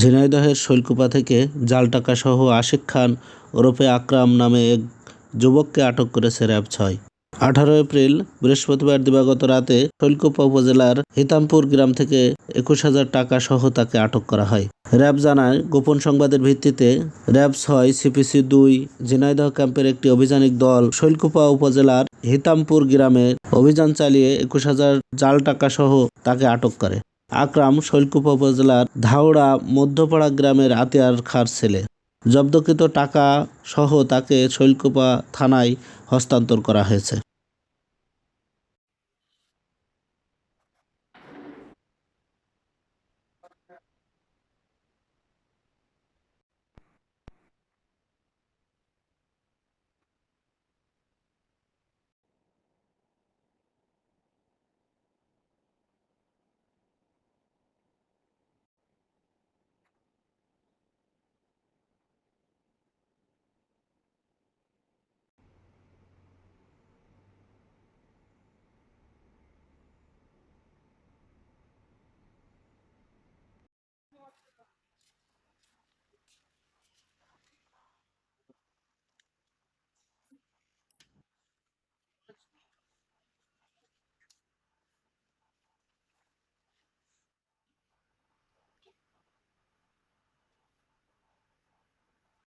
ঝিনাইদহের শৈলকুপা থেকে জাল টাকা সহ আশিক খান ওরফে আকরাম নামে এক যুবককে আটক করেছে র্যাব ছয়। আঠারো এপ্রিল, বৃহস্পতিবার দিবাগত রাতে শৈলকুপা উপজেলার হিতামপুর গ্রাম থেকে একুশ হাজার টাকা সহ তাকে আটক করা হয়। র্যাব জানায়, গোপন সংবাদের ভিত্তিতে র্যাব ছয়, সিপিসি দুই, ঝিনাইদহ ক্যাম্পের একটি অভিযানিক দল শৈলকুপা উপজেলার হিতামপুর গ্রামে অভিযান চালিয়ে একুশ হাজার জাল টাকা সহ তাকে আটক করে। আকরাম শৈলকুপা উপজেলার ধাওড়া মধ্যপাড়া গ্রামের আতিয়ার খার ছেলে। জব্দকৃত টাকা সহ তাকে শৈলকুপা থানায় হস্তান্তর করা হয়েছে।